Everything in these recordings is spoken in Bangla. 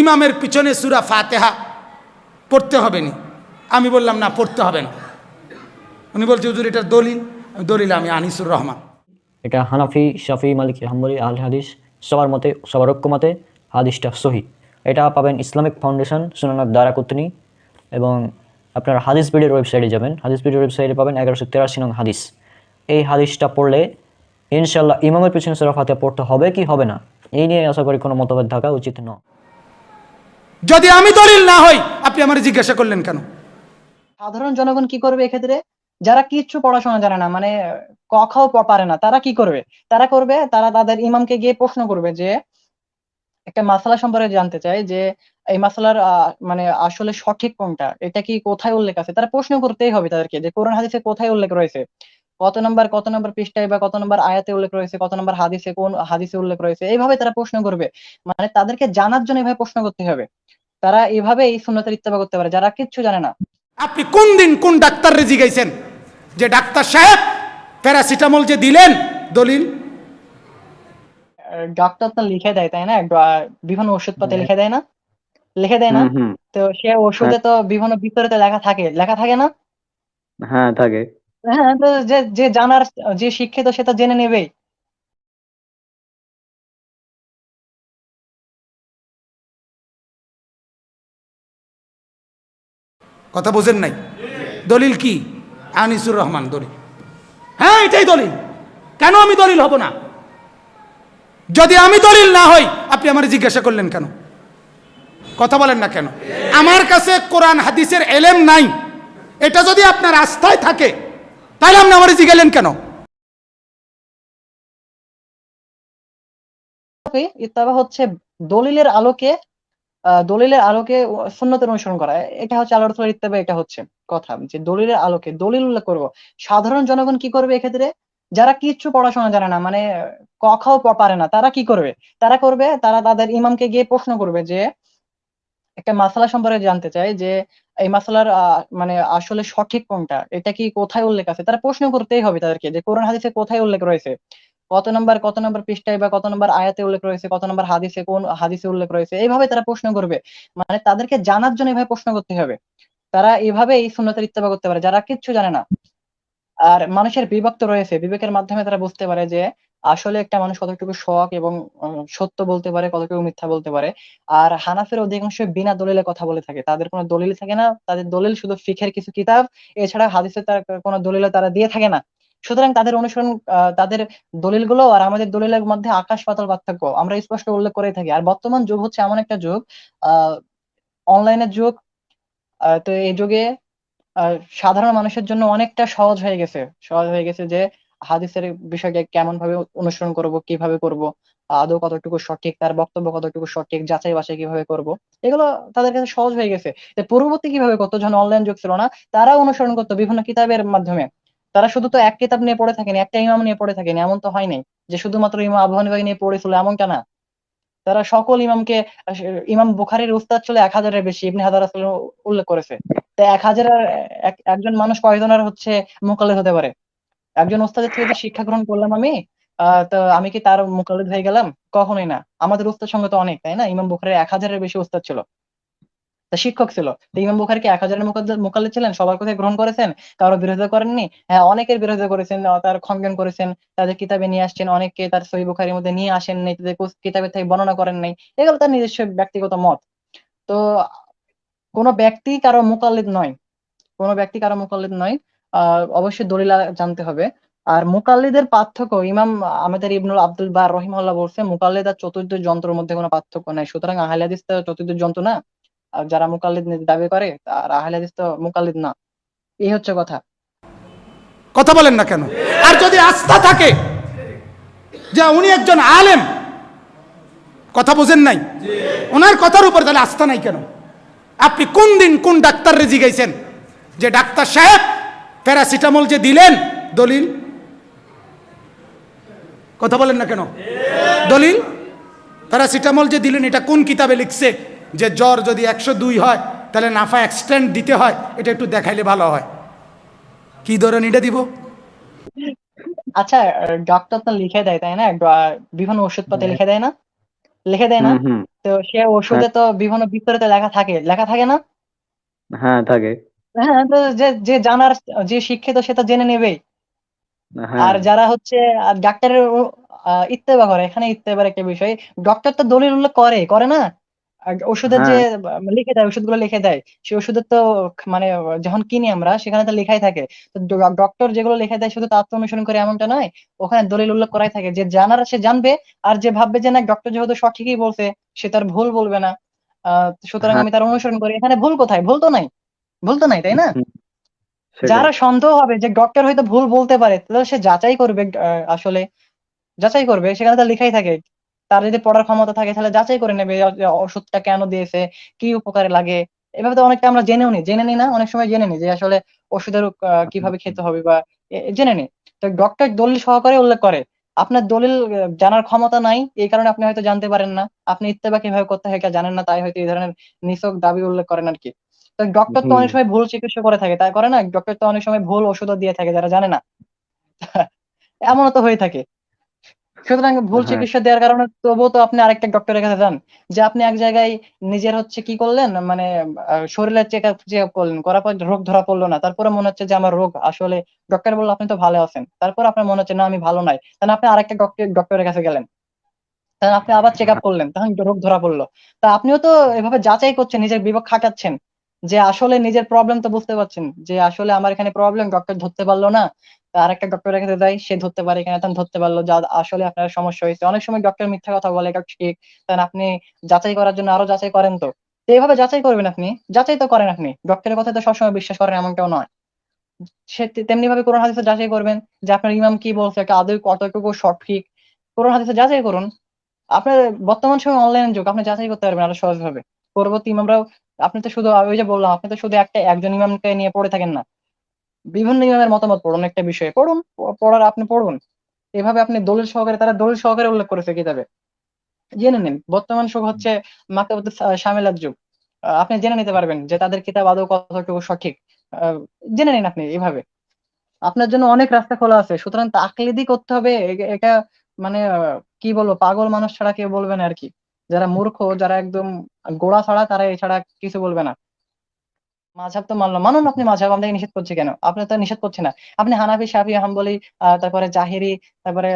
ইমামের পিছনে সুরা ফাতেহা পড়তে হবে নি। আমি বললাম, না, পড়তে হবে না। উনি বলছে, হুজুর, এটার দলিল? দলিল, আমি আনিসুর রহমান। এটা হানাফি, শাফি, মালিক, হাম্বলি আল হাদিস, সবার মতে, সবার ঐক্য মতে হাদিসটা সহি। এটা পাবেন ইসলামিক ফাউন্ডেশন সুনানার দ্বারা কুতনি এবং আপনার হাদিস বিডের ওয়েবসাইটে যাবেন। হাদিস বিডের ওয়েবসাইটে পাবেন এগারোশো তেরাশি নং হাদিস। এই হাদিসটা পড়লে ইনশাল্লাহ ইমামের পিছনে সুরা ফাতিহা পড়তে হবে কি হবে না? এই নিয়ে আশা করি কোনো মতভেদ থাকা উচিত নয়। যদি আমি দলিল না হই, আপনি আমার জিজ্ঞাসা করলেন কেন? সাধারণ জনগণ কি করবে এক্ষেত্রে? যারা কিচ্ছু পড়াশোনা জানে না মানে ক খাও পারে না, তারা কি করবে? তারা করবে, তারা তাদের ইমামকে গিয়ে প্রশ্ন করবে যে, একটা মাসালা সম্পর্কে জানতে চায় যে, এই মাসালার মানে আসলে সঠিক কোনটা? এটা কি কোথায় উল্লেখ আছে? তারা প্রশ্ন করতেই হবে তাদেরকে যে, কোরআন হাদিসে কোথায় উল্লেখ রয়েছে? কত নম্বর কত নম্বর পৃষ্ঠায় বা কত নম্বর আয়াতে উল্লেখ রয়েছে কত নম্বর হাদিসে কোন হাদিসে উল্লেখ রয়েছে এইভাবে তারা প্রশ্ন করবে। মানে তাদেরকে জানার জন্য এভাবে প্রশ্ন করতে হবে। তারা এভাবে এই সুন্নতের ইত্তেবা করতে পারে যারা কিচ্ছু জানে না। আপনি কোন দিন কোন ডাক্তার রেজি গাইছেন? যে ডাক্তার সাহেব প্যারাসিটামল যে দিলেন দলিল? ডাক্তার তো লিখে দেয় তাই না? বিভিন্ন ওষুধ পাতে লিখে দেয় না? লিখে দেয় না? তো সে ওষুধে তো বিভিন্ন বিপরীতে লেখা থাকে লেখা থাকে না? হ্যাঁ থাকে। হ্যাঁ তো যে যে জানার, যে শিক্ষিত সে তো জেনে নেবেই। কথা বোঝেন নাই? দলিল কি? আনিসুর রহমান, দলিল। হ্যাঁ এটাই দলিল। কেন আমি দলিল হব না? যদি আমি দলিল না হই, আপনি আমার জিজ্ঞাসা করলেন কেন? কথা বলেন না কেন? আমার কাছে কোরআন, হাদিসের এলেম নাই। এটা যদি আপনার আস্থায় থাকে তাহলে আপনি আমার জিজ্ঞালেন কেন? কি? হচ্ছে দলিলের আলোকে দলিলের আলোকে সুন্নতের অনুসরণ করা। এটা হচ্ছে রাসূলের ইত্তেবা এটা হচ্ছে কথা। যে দলিলের আলোকে, দলিল উল্লেখ করব। সাধারণ জনগণ কি করবে এক্ষেত্রে? যারা কিচ্ছু পড়াশোনা জানে না মানে ক খাও পারে না, তারা কি করবে? তারা করবে, তারা তাদের ইমামকে গিয়ে প্রশ্ন করবে যে একটা মাসালা সম্পর্কে জানতে চাই যে এই মাসালার মানে আসলে সঠিক কোনটা? এটা কি কোথায় উল্লেখ আছে? তারা প্রশ্ন করতেই হবে তাদেরকে যে কোরআন, হাদিসে কোথায় উল্লেখ রয়েছে? কত নম্বর কত নম্বর পৃষ্ঠায় বা কত নম্বর আয়াতে উল্লেখ রয়েছে? কত নম্বর হাদিসে কোন হাদিসে উল্লেখ রয়েছে? এইভাবে তারা প্রশ্ন করবে। মানে তাদেরকে জানার জন্য এভাবে প্রশ্ন করতে হবে। তারা এভাবে এই সুন্নতের ইত্তেবা করতে পারে। যারা কিচ্ছু জানে না, আর মানুষের বিভক্ত রয়েছে, বিবেকের মাধ্যমে তারা বুঝতে পারে যে আসলে একটা মানুষ কতটুকু শখ এবং সত্য বলতে পারে, কতটুকু মিথ্যা বলতে পারে। আর হানাফের অধিকাংশ বিনা দলিলে কথা বলে থাকে। তাদের কোনো দলিল থাকে না। তাদের দলিল শুধু ফিখের কিছু কিতাব। এছাড়া হাদিসে তার কোনো দলিল তারা দিয়ে থাকে না। সুতরাং তাদের অনুসরণ তাদের দলিলগুলো আর আমাদের দলিলের মধ্যে আকাশ পাতাল পার্থক্য আমরা স্পষ্ট উল্লেখ করে থাকি। আর বর্তমান যুগ হচ্ছে এমন একটা যুগ, আহ অনলাইনের যুগ তো এই যুগে সাধারণ মানুষের জন্য অনেকটা সহজ হয়ে গেছে। সহজ হয়ে গেছে যে হাদিসের বিষয়কে কেমন ভাবে অনুসরণ করব, কীভাবে করব, আদৌ কতটুকু সঠিক, তার বক্তব্য কতটুকু সঠিক, যাচাই বাছাই কীভাবে করব, এগুলো তাদের কাছে সহজ হয়ে গেছে। পূর্ববর্তী কীভাবে করতো, যখন অনলাইন যুগ ছিল না তারা অনুসরণ করতো বিভিন্ন কিতাবের মাধ্যমে। তারা শুধু তো এক কিতাব নিয়ে পড়ে থাকেনি, একটা ইমাম নিয়ে পড়ে থাকেনি, এমন তো হয় নাই যে শুধুমাত্র ইমাম আবু নিয়ে পড়েছিল, এমনটা না। তারা সকল ইমামকে, ইমাম বুখারীর উস্তাদ ছিল এক হাজারের বেশি, ইবনে হাজার উল্লেখ করেছে। তো এক হাজারের এক- একজন মানুষ কয়জনের হচ্ছে মোকাল্লেদ হতে পারে? একজন ওস্তাদের থেকে শিক্ষা গ্রহণ করলাম আমি তো আমি কি তার মোকাল্লেদ হয়ে গেলাম? কখনোই না। আমাদের উস্তাদ সঙ্গে তো অনেক, তাই না? ইমাম বুখারীর এক হাজারের বেশি উস্তাদ ছিল। শিক্ষক ছিল। তো ইমাম বুখারী কি এক হাজারের মোকাদ্দে- ছিলেন, সবার কথাই গ্রহণ করেছেন, কারও বিরোধিতা করেননি। হ্যাঁ অনেকের বিরোধিতা করেছেন তার খণ্ডন করেছেন, তাদের কিতাবে নিয়ে আসছেন, অনেককে তার সহি বুখারীর মধ্যে নিয়ে আসেন নাই, তাদের কিতাবের থেকে বর্ণনা করেন নাই। এগুলো তার নিজস্ব ব্যক্তিগত মত। তো কোনো ব্যক্তি কারও মুকাল্লিদ নয়। কোনো ব্যক্তি কারও মুকাল্লিদ নয়। অবশ্যই দলিল জানতে হবে। আর মুকাল্লিদের পার্থক্য, ইমাম আমাদের ইবনুল আব্দুল বার রহিমাল্লাহ বলছে, মুকাল্লিদ আর চতুর্থ যন্ত্রের মধ্যে কোনো পার্থক্য নাই। সুতরাং আহলে হাদিস তো চতুর্থ যন্ত্র না। আর যারা মুকাল্লিদ দাবি করে আর আহলে হাদিস তো মুকাল্লিদ না। এই হচ্ছে কথা। কথা বলেন না কেন? আর যদি আস্থা থাকে যে উনি একজন আলেম, কথা বোঝেন নাই? ওনার কথার উপর তাহলে আস্থা নাই কেন? আপনি কোন দিন কোন ডাক্তার রেজি গাইছেন? যে ডাক্তার সাহেব প্যারাসিটামল যে দিলেন দলিল? কথা বলেন না কেন? দলিল? প্যারাসিটামল যে দিলেন এটা কোন কিতাবে লিখছে? যে জ্বর যদি একশো দুই হয় তাহলে নাফা এক্সটেন্ড দিতে হয় এটা একটু দেখাইলে ভালো হয়। কি ধরেন এটা দিব? আচ্ছা ডাক্তার তো লিখে দেয় তাই না? বিভিন্ন ওষুধপাতি লিখে দেয় না? লিখে দেয় না? তো সে ওষুধে তো বিভিন্ন বিস্তারিত লেখা থাকে লেখা থাকে না? হ্যাঁ থাকে। হ্যাঁ তো যে যে জানার যে শিক্ষিত সে তো জেনে নেবেই। হ্যাঁ। আর যারা হচ্ছে ডাক্তারের ইত্তেবা করে এখানে ইত্তেবার একটা বিষয় ডক্টর তো দলিল উল্লেখ করে করে না? ওষুধের যে লিখে দেয় ওষুধগুলো লিখে দেয় সেই ওষুধের তো মানে যখন কিনি আমরা সেখানে তো লেখাই থাকে। তো ডক্টর যেগুলো লিখে দেয় শুধু তার তো অনুসরণ করে এমনটা নয় ওখানে দলিল উল্লেখ করাই থাকে। যে জানার সে জানবে আর যে ভাববে যে না ডক্টর যেহেতু সঠিকই বলছে সে তার ভুল বলবে না। আহ সুতরাং হ্যাঁ। আমি তার অনুসরণ করি। এখানে ভুল কোথায়? ভুল তো নাই। ভুল তো নাই তাই না? যারা সন্দেহ হবে যে ডক্টর হয়তো ভুল বলতে পারে তাহলে সে যাচাই করবে আসলে যাচাই করবে সেখানে তার লেখাই থাকে। তার যদি পড়ার ক্ষমতা থাকে তাহলে যাচাই করে নেবে ওষুধটা কেন দিয়েছে কি উপকারে লাগে। এভাবে তো অনেকটা আমরা জেনেও নি জেনে নি না অনেক সময় জেনে নি যে আসলে ওষুধের কীভাবে খেতে হবে বা জেনে নি। তো ডক্টর দলিল সহকারে উল্লেখ করে। আপনার দলিল জানার ক্ষমতা নাই এই কারণে আপনি হয়তো জানতে পারেন না। আপনি ইত্তেবা কীভাবে করতে হয় জানেন না তাই হয়তো এই ধরনের নিছক দাবি উল্লেখ করেন আর কি। ডক্টর তো অনেক সময় ভুল চিকিৎসা করে থাকে। তাই করে না ডক্টর তো অনেক সময় ভুল ওষুধও দিয়ে থাকে যারা জানে না। এমনও তো হয়ে থাকে। সুতরাং ভুল হ্যাঁ। চিকিৎসা দেওয়ার কারণে তবুও তো আপনি আরেকটা ডক্টরের কাছে যান যে আপনি এক জায়গায় নিজের হচ্ছে কি করলেন মানে শরীরের চেক আপ চেক আপ করলেন করার পর রোগ ধরা পড়ল না তারপরে মনে হচ্ছে যে আমার রোগ আসলে ডক্টর বলল আপনি তো ভালো আছেন। তারপর আপনার মনে হচ্ছে না আমি ভালো নাই। তাহলে আপনি আরেকটা ডক্টর ডক্টরের কাছে গেলেন। তাহলে আপনি আবার চেক আপ করলেন তখন রোগ ধরা পড়ল। তা আপনিও তো এভাবে যাচাই করছেন নিজের বিবেক খাটাচ্ছেন। যে আসলে নিজের প্রবলেম তো বুঝতে পারছেন। যে আসলে আমার এখানে প্রবলেম ডক্টর ধরতে পারল না, আর একটা ডক্টরের কাছে যাই, সে ধরতে পারে এখানে তখন ধরতে পারল, যা আসলে আপনার সমস্যা হয়েছে। অনেক সময় ডক্টর মিথ্যা কথা বলে এটা ঠিক তখন আপনি যাচাই করার জন্য আরও যাচাই করেন তো। তো এইভাবে যাচাই করবেন আপনি, যাচাই তো করেন আপনি। ডক্টরের কথা তো সবসময় বিশ্বাস করেন এমনটাও নয়। সে তেমনি ভাবে কোরআন হাদিসে যাচাই করবেন, যে আপনার ইমাম কি বলছে, একটা আদৌ কতটুকু সঠিক। কোরআন হাদিসে যাচাই করুন। আপনার বর্তমান সময় অনলাইন যুগ, আপনি যাচাই করতে পারবেন আরও সহজভাবে। পরবর্তী ইমামরাও আপনি তো শুধু, ওই যে বললাম, আপনি তো শুধু একটা, একজন ইমামকে নিয়ে পড়ে থাকেন না। বিভিন্ন ইমামের মতামত পড়ুন একটা বিষয়ে। পড়ুন পড়ার আপনি পড়ুন। এভাবে আপনি দলিল সহকারে, তারা দলিল সহকারে উল্লেখ করেছে কিতাবে। জেনে নিন, বর্তমান যুগ হচ্ছে মাকাবুত শামিলাত যুগ। আপনি জেনে নিতে পারবেন যে তাদের কিতাব আদৌ কতটুকু সঠিক। জেনে নিন আপনি এভাবে। আপনার জন্য অনেক রাস্তা খোলা আছে। সুতরাং তাকলিদি করতে হবে এটা মানে কি বলব, পাগল মানুষ ছাড়া কেউ বলবে না আর কি। যারা মূর্খ, যারা একদম গোড়া ছাড়া, তারা এছাড়া কিছু বলবে না। মাঝহাব তো মানলো মানুন আপনি মাঝহাব আপনাকে নিষেধ করছে কেন? আপনি তো নিষেধ করছে না। আপনি হানাফি, শাফি, হাম্বলি তারপরে জাহিরি, তারপরে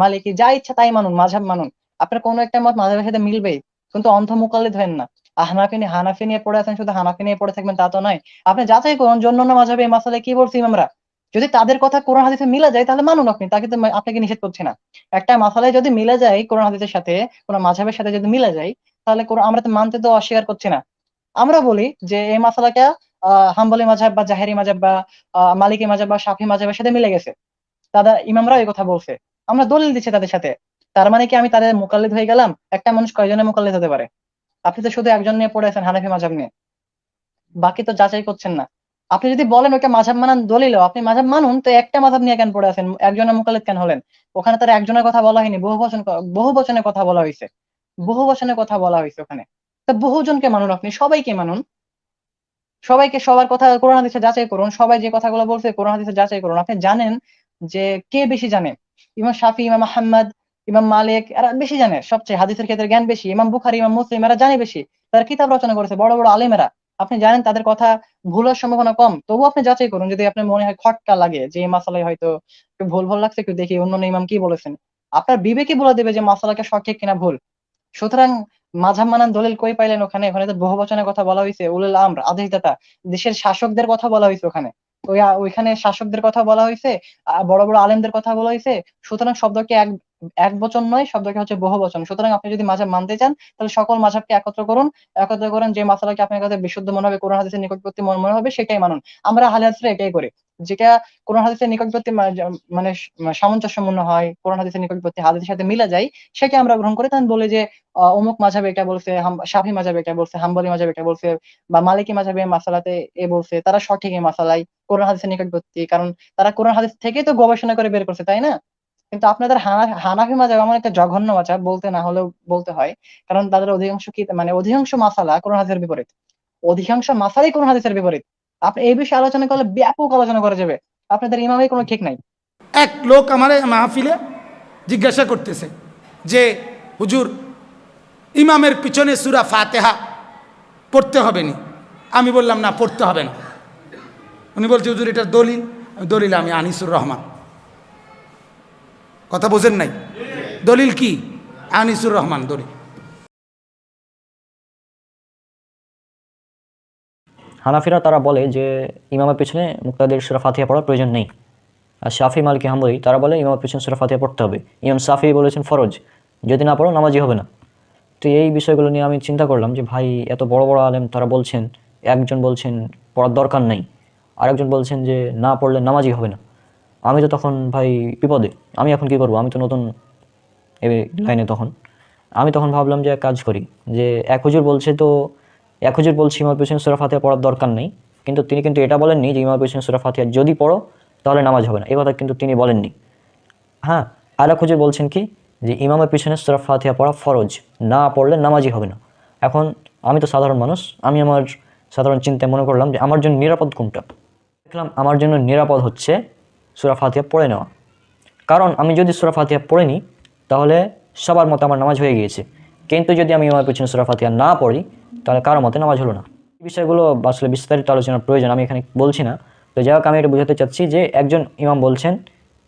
মালিকি, যা ইচ্ছা তাই মানুন মাঝহাব মানুন। আপনার কোনো একটা মত মাঝহাবের সাথে মিলবেই কিন্তু অন্ধ মুকাল্লিদ হবেন না। হানাফি নিয়ে হানাফি নিয়ে পড়ে আছেন, শুধু হানাফি নিয়ে পড়ে থাকবেন তা তো নয়। আপনি যাচাই করুন, জন্য অন্যান্য মাঝহাবে এই মাসালে কি বলছি ইমামরা যদি তাদের কথা কোরআন হাদিসে মিলে যায়, তাহলে মানুন আপনি। তাকে তো আপনাকে নিষেধ করছে না। একটা মাসালায় যদি মিলে যায় কোরআন হাদিসের সাথে, কোন মাঝাবের সাথে যদি মিলে যায়, তাহলে আমরা তো মানতে তো অস্বীকার করছি না। আমরা বলি যে এই মাসালাটা হাম্বলি মাঝহাব বা জাহেরি মাঝহাব বা মালিকি মাঝহাব বা শাফি মাঝহাবের সাথে মিলে গেছে। তাদের ইমামরা এই কথা বলছে। আমরা দলিল দিচ্ছি তাদের সাথে। তার মানে কি আমি তাদের মোকাল্লিদ হয়ে গেলাম? একটা মানুষ কয়জনের মোকাল্লিদ হতে পারে? আপনি তো শুধু একজন নিয়ে পড়ে আছেন হানাফি মাঝহাব নিয়ে। বাকি তো যাচাই করছেন না। আপনি যদি বলেন ওইটা মাঝহাব মানান দলিল আপনি মাঝাব মানুন, তো একটা মাঝহাব নিয়ে কেন পড়ে আছেন? একজনের মোকাল্লিদ কেন হলেন? ওখানে তার একজনের কথা বলা হয়নি, বহু বচন বহু বচনের কথা বলা হয়েছে বহু বচনের কথা বলা হয়েছে ওখানে। তা বহুজনকে মানুন আপনি, সবাইকে মানুন। সবাইকে সবার কথা কোরআন হাদিসে যাচাই করুন, সবাই যে কথাগুলো বলছে কোরআন হাদিসে যাচাই করুন। আপনি জানেন যে কে বেশি জানে? ইমাম শাফি, ইমাম আহমদ, ইমাম মালিক, এরা বেশি জানে, সবচেয়ে হাদিসের ক্ষেত্রে জ্ঞান বেশি। ইমাম বুখারি, ইমাম মুসলিম, এরা জানে বেশি। তারা কিতাব রচনা করেছে, বড় বড় আলেমেরা। আপনি জানেন তাদের কথা ভুলের সম্ভাবনা কম। তবু আপনি যাচাই করুন, যদি আপনার মনে হয় খটকা লাগে, যে এই মাসালায় হয়তো একটু ভুল ভুল লাগছে, একটু দেখি অন্য ইমাম কি বলেছেন। আপনার বিবেকই বলে দেবে যে মাসালাটা সঠিক কিনা ভুল। সুতরাং মাঝাব মানান দলিল কই পাইলেন ওখানে? ওখানে তো বহু বচনের কথা বলা হয়েছে উলুল আমর আদেশদাতা দেশের শাসকদের কথা বলা হয়েছে ওখানে। ওই ওইখানে শাসকদের কথা বলা হয়েছে বড় বড় আলেমদের কথা বলা হয়েছে সুতরাং শব্দকে এক এক বচন নয় শব্দকে হচ্ছে বহু বচন। সুতরাং আপনি যদি মাঝাব মানতে চান, তাহলে সকল মাঝাবকে একত্র করুন। একত্র করেন যে মাসালাকে আপনার কাছে বিশুদ্ধ মনে হবে, কোরআন, হাদিসের নিকটবর্তী মনে হবে, সেটাই মানুন। আমরা আহলে হাদিসরা এটাই করি। যেটা কোরআন, হাদিসের নিকটবর্তী মানে সামঞ্জস্যপূর্ণ হয়, কোরআন, হাদিসের নিকটবর্তী হাদিসের সাথে মিলে যায়, সেটা আমরা গ্রহণ করে। তখন বলি যে অমুক মাঝাবে এটা বলছে শাফি মাঝাবে এটা বলছে, হাম্বলি মাঝাবে এটা বলছে, বা মালিকি মাঝাবে মাসালাতে এ বলছে, তারা সঠিক এই মাসালাই, কোরআন, হাদিসের নিকটবর্তী। কারণ তারা কোরআন, হাদিস থেকেই তো গবেষণা করে বের করছে, তাই না? কিন্তু আপনাদের হানা- হানাফি মাঝাব এমন একটা জঘন্য মাঝাব বলতে না হলেও বলতে হয়, কারণ তাদের অধিকাংশ কি মানে অধিকাংশ মাসালা কোরআন হাদিসের বিপরীত। অধিকাংশ মাসালাই কোরআন হাদিসের বিপরীত। আপনি এই বিষয়ে আলোচনা করলে ব্যাপক আলোচনা করা যাবে। আপনাদের ইমামের কোনো ঠিক নাই। এক লোক আমার মাহফিলে জিজ্ঞাসা করতেছে যে, হুজুর, ইমামের পিছনে সুরা ফাতেহা পড়তে হবে নি? আমি বললাম, না, পড়তে হবে না। উনি বলছে, হুজুর, এটার দলিল? দলিল আমি আনিসুর রহমান। কথা বোঝেন নাই? দলিল কি? আনিসুর রহমান, দলিল। হানাফিরা তারা বলে যে, ইমামের পিছনে মুক্তাদের সুরা ফাতিহা পড়ার প্রয়োজন নেই। আর শাফি, মালিকি, হাম্বলি, তারা বলে ইমামের পিছনে সুরা ফাতিহা পড়তে হবে। ইমাম সাফি বলেছেন ফরজ, যদি না পড়ো নামাজি হবে না। তো এই বিষয়গুলো নিয়ে আমি চিন্তা করলাম যে, ভাই, এত বড় বড় আলেম তারা বলছেন, একজন বলছেন, পড়ার দরকার নেই। আরেকজন বলছেন যে, না পড়লে নামাজি হবে না। আমি তো তখন ভাই বিপদে, আমি এখন কি করব? আমি তো নতুন এই লাইনে তখন। আমি তখন ভাবলাম যে এক কাজ করি, যে এক হুজুর বলছে তো, এক হুজুর বলছে ইমাম পেছনে সুরা ফাতিহা পড়ার দরকার নেই, কিন্তু তিনি কিন্তু এটা বলেননি যে ইমাম পেছনে সুরা ফাতিহা যদি পড়ো, তাহলে নামাজ হবে না। এই কথা কিন্তু তিনি বলেননি। হ্যাঁ আর এক হুজুর বলছেন কি, যে ইমামের পিছনে সুরা ফাতিহা পড়া ফরজ, না পড়লে নামাজই হবে না। এখন আমি তো সাধারণ মানুষ, আমি আমার সাধারণ চিন্তায় মনে করলাম যে আমার জন্য নিরাপদ কোনটা? দেখলাম আমার জন্য নিরাপদ হচ্ছে সুরা ফাতিহা পড়ে নেওয়া। কারণ আমি যদি সুরা ফাতিহা পড়ে নিই তাহলে সবার মতো আমার নামাজ হয়ে গিয়েছে। কিন্তু যদি আমি আমার পিছনে সুরা ফাতিহা না পড়ি, তাহলে কারও মতে নামাজ হলো না। এই বিষয়গুলো আসলে বিস্তারিত আলোচনার প্রয়োজন, আমি এখানে বলছি না। তো যাই হোক, আমি এটা বোঝাতে চাচ্ছি যে একজন ইমাম বলছেন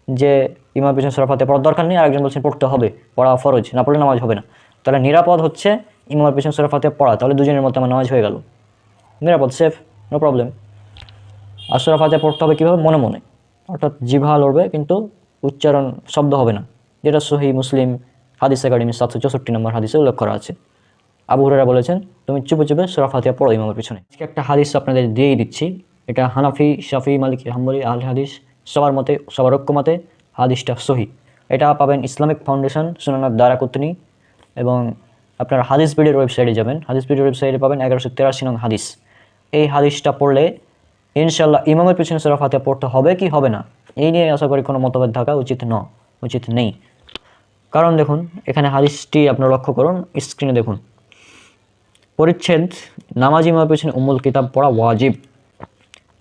যে ইমাম পিছনে সুরা ফাতিহা পড়ার দরকার নেই, আরেকজন বলছেন পড়তে হবে, পড়া ফরজ, না পড়লে নামাজ হবে না। তাহলে নিরাপদ হচ্ছে ইমামের পিছনে সুরা ফাতিহা পড়া, তাহলে দুজনের মধ্যে আমার নামাজ হয়ে গেল। নিরাপদ, সেফ, নো প্রবলেম। আর সুরা ফাতিহা পড়তে হবে কীভাবে? মনে মনে। অর্থাৎ জিভা লড়বে, কিন্তু উচ্চারণ, শব্দ হবে না। যেটা সহি মুসলিম হাদিস একাডেমি সাতশো চৌষট্টি নম্বর হাদিসে উল্লেখ করা আছে। আবু হুরারা বলেছেন, তুমি চুপে চুপে সুরা ফাতিহা পড়ো ইমামের পিছনে। আজকে একটা হাদিস আপনাদের দিয়েই দিচ্ছি। এটা হানাফি, শাফি, মালিক, হাম্বলি আল হাদিস, সবার মতে, সবার ঐক্যমতে হাদিসটা সহি। এটা পাবেন ইসলামিক ফাউন্ডেশন সুনানার দ্বারা কুতনি এবং আপনার হাদিস বিডের ওয়েবসাইটে যাবেন। হাদিস বিডের ওয়েবসাইটে পাবেন এগারোশো তেরাশি নং হাদিস। এই হাদিসটা পড়লে ইনশাল্লাহ ইমামের পিছনে সুরা ফাতিহা পড়তে হবে কি হবে না? এই নিয়ে আশা করি কোনো মতভেদ থাকা উচিত ন, উচিত নেই। কারণ দেখুন, এখানে হাদিসটি আপনার লক্ষ্য করুন, স্ক্রিনে দেখুন। পরিচ্ছেদ, নামাজ ইমামের পিছনে উমুল কিতাব পড়া ওয়াজিব।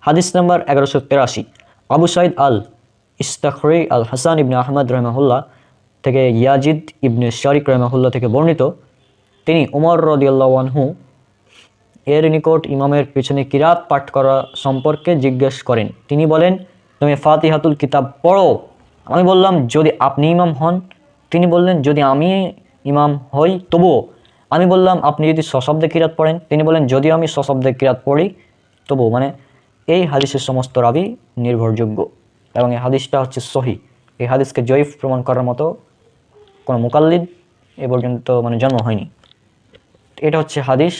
হাদিস নাম্বার এগারোশো তেরাশি, আবু সাইদ আল ইস্তাখরি আল হাসান ইবনে আহমদ রহমাহুল্লাহ থেকে ইয়াজিদ ইবনে শারিক রহমাহুল্লাহ থেকে বর্ণিত। তিনি উমর রদিয়াল্লাহু এর নিকট ইমামের পিছনে কিরাত পাঠ করা সম্পর্কে জিজ্ঞেস করেন। তিনি বলেন, তুমি ফাতিহাতুল কিতাব পড়ো? আমি বললাম, যদি আপনি ইমাম হন। তিনি বললেন, যদি আমি ইমাম হই, তবুও। আমি বললাম, আপনি যদি সশব্দে কিরাত পড়েন? তিনি বলেন যদিও আমি সশব্দে কিরাত পড়ি, তবুও। মানে এই হাদিসের সমস্ত রাবি নির্ভরযোগ্য এবং এই হাদিসটা হচ্ছে সহি। এই হাদিসকে জয়ীফ প্রমাণ করার মতো কোনো মোকাল্লিদ এ পর্যন্ত মানে জন্ম হয়নি। এটা হচ্ছে হাদিস।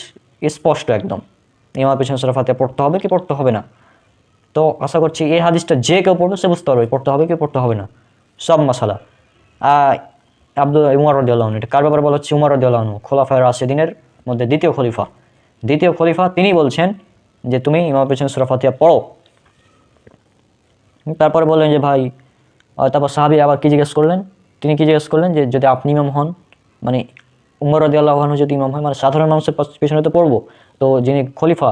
স্পষ্ট একদম। ইমার পেছনে সুরা ফাতিহা পড়তে হবে কি পড়তে হবে না? তো আশা করছি এই হাদিসটা যে কেউ পড়বে সে বুঝতে পারবে পড়তে হবে কি পড়তে হবে না। সব মশালা আব্দুল উমর রদিয়াল্লাহন এটা কার ব্যাপারে বলা হচ্ছে? উমর রদিয়াল্লাহন খোলাফায় রাশেদিনের মধ্যে দ্বিতীয় খলিফা। দ্বিতীয় খলিফা, তিনি বলছেন যে তুমি ইমার পেছনে সুরা ফাতিহা পড়ো। তারপরে বললেন যে ভাই তারপর সাহাবি আবার কি জিজ্ঞেস করলেন? তিনি কী জিজ্ঞেস করলেন যে যদি আপনি ইমাম হন মানে উমর রদি আল্লাহন যদি ইমাম হয় মানে সাধারণ মানুষের পিছনে তো পড়ব, তো যিনি খলিফা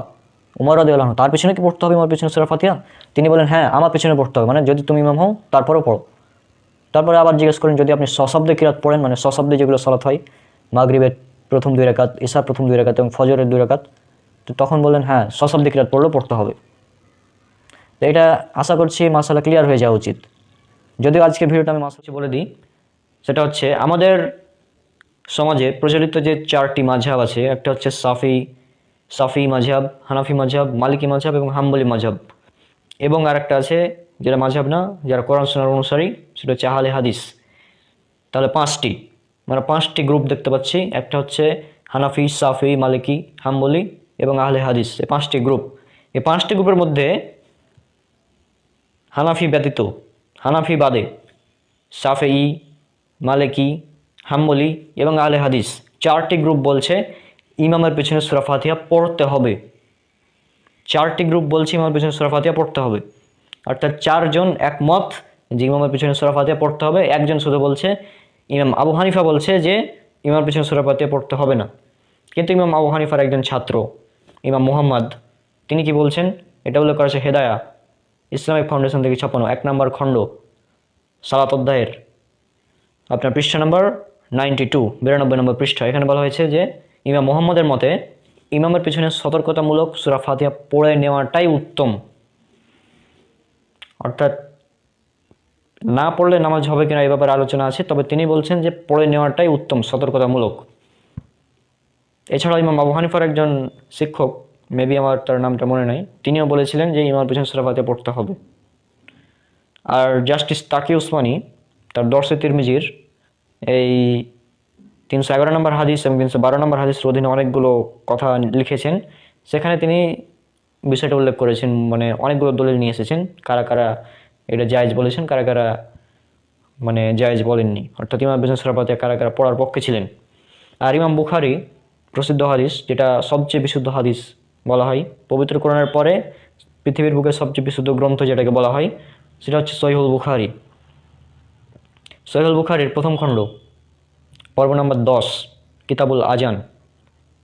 উমর রদি আল্লাহন তার পিছনে কি পড়তে হবে? আমার পিছনে সুরা তিনি বলেন হ্যাঁ আমার পিছনে পড়তে হবে। মানে যদি তুমি ইমাম হও, তারপরেও পড়ো। তারপরে আবার জিজ্ঞেস করেন, যদি আপনি সশব্দে কিরাত পড়েন মানে সশব্দে যেগুলো সলাৎ হয়, মাগরিবের প্রথম দুই রেখাত ইসার প্রথম দুই রেখাত এবং ফজরের দুই রেখাত তো তখন বললেন হ্যাঁ সশব্দে কিরাত পড়লেও পড়তে হবে। তো এটা আশা করছি মাসালা ক্লিয়ার হয়ে যাওয়া উচিত। যদিও আজকে ভিডিওটা আমি মাসালা বলে দিই, সেটা হচ্ছে আমাদের সমাজে প্রচলিত যে চারটি মাঝহাব আছে, একটা হচ্ছে সাফি সাফি মাঝহাব, হানাফি মাঝহাব, মালিকি মাঝহাব এবং হাম্বলি মাঝহাব। এবং আরেকটা আছে যেটা মাঝহাব না, যারা কোরআন সোনার অনুসারী, সেটা হচ্ছে আহলে হাদিস। তাহলে পাঁচটি মানে পাঁচটি গ্রুপ দেখতে পাচ্ছি। একটা হচ্ছে হানাফি, সাফি, মালিকি, হাম্বলি এবং আহলে হাদিস, এই পাঁচটি গ্রুপ। এই পাঁচটি গ্রুপের মধ্যে হানাফি ব্যতীত, হানাফি বাদে সাফেই, মালেকি হাম্বলি এবং আলে হাদিস। চারটি গ্রুপ বলছে, ইমামের পেছনে সুরা ফাতিহা পড়তে হবে। চারটি গ্রুপ বলছে, ইমামের পেছনে সুরা ফাতিহা পড়তে হবে। অর্থাৎ চারজন একমত যে ইমামের পেছনে সুরা ফাতিহা পড়তে হবে। একজন শুধু বলছে, ইমাম আবু হানিফা বলছে যে ইমামের পেছনে সুরা ফাতিহা পড়তে হবে না। কিন্তু ইমাম আবু হানিফার একজন ছাত্র, ইমাম মুহাম্মদ, তিনি কি বলছেন? এটা উল্লেখ করেছে হেদায়া, ইসলামিক ফাউন্ডেশন থেকে ছাপানো এক নম্বর খণ্ড, সালাত অধ্যায়ের। আপনার পৃষ্ঠা নাম্বার নাইনটি টু, বিরানব্বই নম্বর পৃষ্ঠা। এখানে বলা হয়েছে যে, ইমাম মোহাম্মদের মতে, ইমামের পিছনে সতর্কতামূলক সুরা ফাতিহা পড়ে নেওয়াটাই উত্তম। অর্থাৎ, না পড়লে নামাজ হবে কিনা এই ব্যাপারে আলোচনা আছে, তবে তিনি বলছেন যে, পড়ে নেওয়াটাই উত্তম, সতর্কতামূলক। এছাড়াও ইমাম আবু হানিফার একজন শিক্ষক, মেবি আমার তার নামটা মনে নাই, তিনিও বলেছিলেন যে, ইমামের পিছনে সুরা ফাতিহা পড়তে হবে। আর জাস্টিস তাকি উসমানী, তার দর্শে তিরমিজির এই তিনশো এগারো নম্বর হাদিস এবং তিনশো বারো নম্বর হাদিসের অধীনে অনেকগুলো কথা লিখেছেন। সেখানে তিনি বিষয়টা উল্লেখ করেছেন মানে অনেকগুলো দলিল নিয়ে এসেছেন। কারা কারা এটা জায়েজ বলেছেন, কারা কারা মানে জায়েজ বলেননি। অর্থাৎ ইমাম বিজন সরাপাতে কারা কারা পড়ার পক্ষে ছিলেন। আর ইমাম বুখারি প্রসিদ্ধ হাদিস, যেটা সবচেয়ে বিশুদ্ধ হাদিস বলা হয়, পবিত্র কোরআনের পরে পৃথিবীর বুকে সবচেয়ে বিশুদ্ধ গ্রন্থ যেটাকে বলা হয়, সেটা হচ্ছে সহিহুল বুখারি। সহিহুল বুখারির প্রথম খণ্ড, পর্ব নম্বর দশ, কিতাবুল আজান,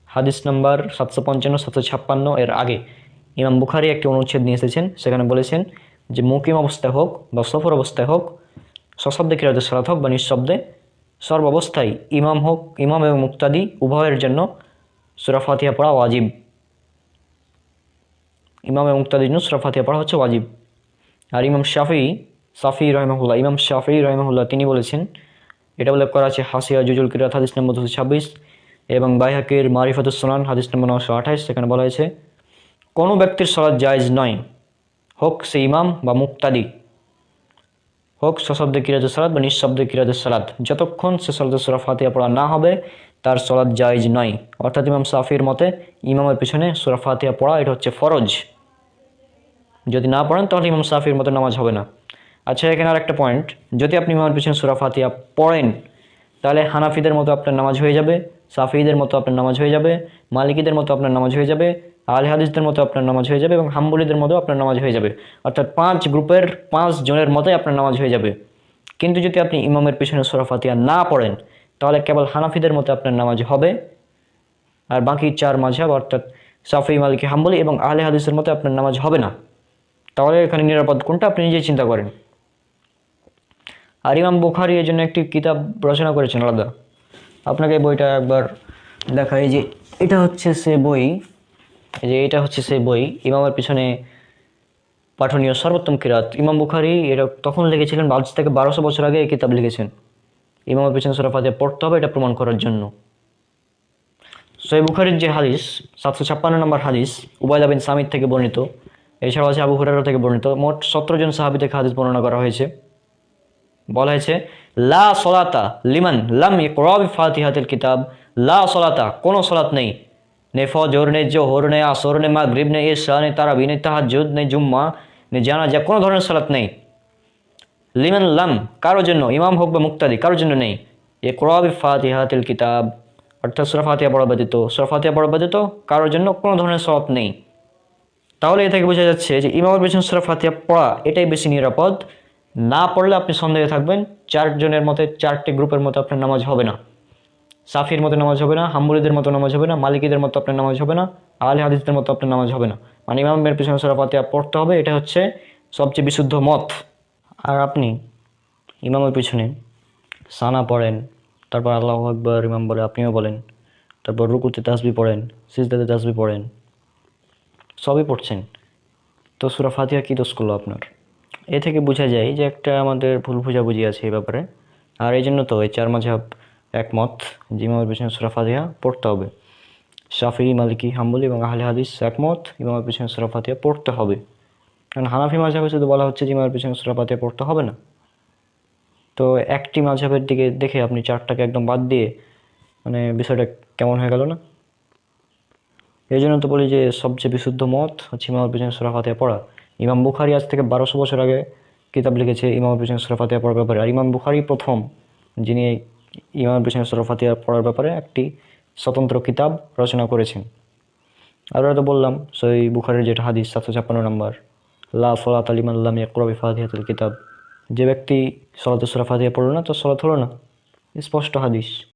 হাদিস নম্বর সাতশো পঞ্চান্ন, সাতশো ছাপ্পান্ন এর আগে। ইমাম বুখারি একটি অনুচ্ছেদ নিয়ে এসেছেন, সেখানে বলেছেন যে, মুকিম অবস্থায় হোক বা সফর অবস্থায় হোক, সশব্দে কিরাতে সরাত হোক বা নিঃশব্দে সর্বাবস্থায় ইমাম হোক, ইমাম এবং মুক্তাদি উভয়ের জন্য সুরা ফাতিহা পড়া ওয়াজিব। ইমাম এবং মুক্তাদির জন্য সুরা ফাতিহা পড়া হচ্ছে ওয়াজিব। আর ইমাম শাফি সাফি রহমাহুল্লাহ, ইমাম শাফি রহমাহুল্লাহ, তিনি বলেছেন, এটা উল্লেখ করা আছে হাসিয়া জুজুল কিরাত হাদিস নম্বর দুশো ছাব্বিশ এবং বাইহাকের মারিফাতুস সোনান, হাদিস নম্বর নশো আঠাইশ, সেখানে বলা হয়েছে, কোনো ব্যক্তির সলাৎ জায়েজ নয়, হোক সে ইমাম বা মুক্তাদি, হোক সশব্দে কিরাজের সালাদ বা নিঃশব্দে কিরাজের সালাদ যতক্ষণ সে সলাতে সুরা ফাতিহা পড়া না হবে, তার সলাদ জায়েজ নয়। অর্থাৎ ইমাম সাফির মতে, ইমামের পিছনে সুরা ফাতিহা পড়া, এটা হচ্ছে ফরজ। যদি না পড়েন, তাহলে ইমাম সাফির মতো নামাজ হবে না। আচ্ছা এখানে আর একটা পয়েন্ট যদি আপনি ইমামের পিছনে সুরা ফাতিহা পড়েন, তাহলে হানাফিদের মতো আপনার নামাজ হয়ে যাবে সাফিদের মতো আপনার নামাজ হয়ে যাবে, মালিকিদের মতো আপনার নামাজ হয়ে যাবে আল হাদিসদের মতো আপনার নামাজ হয়ে যাবে এবং হাম্বলিদের মতো আপনার নামাজ হয়ে যাবে। অর্থাৎ পাঁচ গ্রুপের পাঁচ জনের মতোই আপনার নামাজ হয়ে যাবে। কিন্তু যদি আপনি ইমামের পিছনে সুরা ফাতিহা না পড়েন, তাহলে কেবল হানাফিদের মতো আপনার নামাজ হবে। আর বাকি চার মাঝহাব, অর্থাৎ সাফি, মালিকি, হাম্বলি এবং আহলে হাদিসের মতো আপনার নামাজ হবে না। তাহলে এখানে নিরাপদ কোনটা আপনি নিজেই চিন্তা করেন। আর ইমাম বুখারি এই জন্য একটি কিতাব রচনা করেছেন, আলাদা। আপনাকে বইটা একবার দেখাই যে এটা হচ্ছে সে বই, এই যে এটা হচ্ছে সে বই, ইমামের পিছনে পাঠনীয় সর্বোত্তম কিরাত। ইমাম বুখারি এটা তখন লিখেছিলেন, আজ থেকে বারোশো বছর আগে এই কিতাব লিখেছেন। ইমামের পিছনে সরাফাতে পড়তে হবে এটা প্রমাণ করার জন্য। সই বুখারির যে হাদিস, সাতশো ছাপ্পান্ন নম্বর হাদিস, উবায়দা বিন সামিদ থেকে বর্ণিত, এছাড়াও আছে আবু হুরারা থেকে বর্ণিত, মোট সতেরো জন সাহাবি থেকে হাদিস বর্ণনা করা হয়েছে। বলা হয়েছে, লা সলাতা লিমান লাম ইকরাবি ফাতিহাতিল কিতাব, লা সলাতা কোনো সলাত নেই। নে ফজর, নে জোহর, নে আসর, নে মাগরিব, নে ইশা নে তারাবি, নে তাহাজ্জুদ, নে জুম্মা, নে জানা জানাজা, কোনো ধরনের সালাত নেই। লিমান লাম কারোর জন্য, ইমাম হোক বা মুক্তাদি, কারোর জন্য নেই। এ কোরআবি ফাতিহাতিল কিতাব, অর্থাৎ সুরা ফাতিহা পড়া ব্যতীত, সুরা ফাতিহা পড়া ব্যতীত কারোর জন্য কোনো ধরনের সলাত নেই। তাহলে এ থেকে বোঝা যাচ্ছে যে ইমামের পেছনে সুরা ফাতিহা পড়া, এটাই বেশি নিরাপদ। না পড়লে আপনি সন্দেহে থাকবেন, চারজনের মতে চারটি গ্রুপের মতো আপনার নামাজ হবে না। সাফির মতো নামাজ হবে না, হাম্বুলিদের মতো নামাজ হবে না, মালিকিদের মতো আপনার নামাজ হবে না আলী হাদিসদের মতো আপনার নামাজ হবে না। মানে ইমামের পিছনে সুরা ফাতিহা পড়তে হবে, এটা হচ্ছে সবচেয়ে বিশুদ্ধ মত। আর আপনি ইমামের পিছনে সানা পড়েন, তারপর আল্লাহ আকবর ইমাম বলে আপনিও বলেন, তারপর রুকুতে তাসবি পড়েন, সিজদাতে তাসবি পড়েন, সবই পড়ছেন। তো সুরা ফাতিহা কী দোষ করল আপনার? এ থেকে বোঝা যায় যে একটা আমাদের ভুল বোঝাবুঝি আছে এই ব্যাপারে। আর এই জন্য তো এই চার মাঝাব একমত যে ইমামের পিছনে সুরা ফাতিহা পড়তে হবে। শাফি, মালিকি, হাম্বলি এবং আহলে হাদিস একমত, ইমামের পিছনে সুরা পড়তে হবে। কারণ হানাফি মাঝাবে শুধু বলা হচ্ছে যে ইমামের পিছনে সুরা পড়তে হবে না। তো একটি মাঝাবের দিকে দেখে আপনি চারটাকে একদম বাদ দিয়ে মানে বিষয়টা কেমন হয়ে গেল না? এই জন্য তো বলি যে সবচেয়ে বিশুদ্ধ মত হচ্ছে ইমামের পিছনে সুরা পড়া। ইমাম বুখারি আজ থেকে বারোশো বছর আগে কিতাব লিখেছে ইমাম পিছনে সুরা ফাতিহা পড়ার ব্যাপারে। আর ইমাম বুখারি প্রথম, যিনি ইমাম পিছনে সুরা ফাতিহা পড়ার ব্যাপারে একটি স্বতন্ত্র কিতাব রচনা করেছেন। আর তো বললাম, সেই বুখারির যেটা হাদিস, সাতশো ছাপ্পান্ন নম্বর, লা সলাত আলিমান আল্লাম ইকরবি ফাতিহাতুল কিতাব। যে ব্যক্তি সলাতে সুরা ফাতিহা পড়ল না তো সলাত হলো না। স্পষ্ট হাদিস।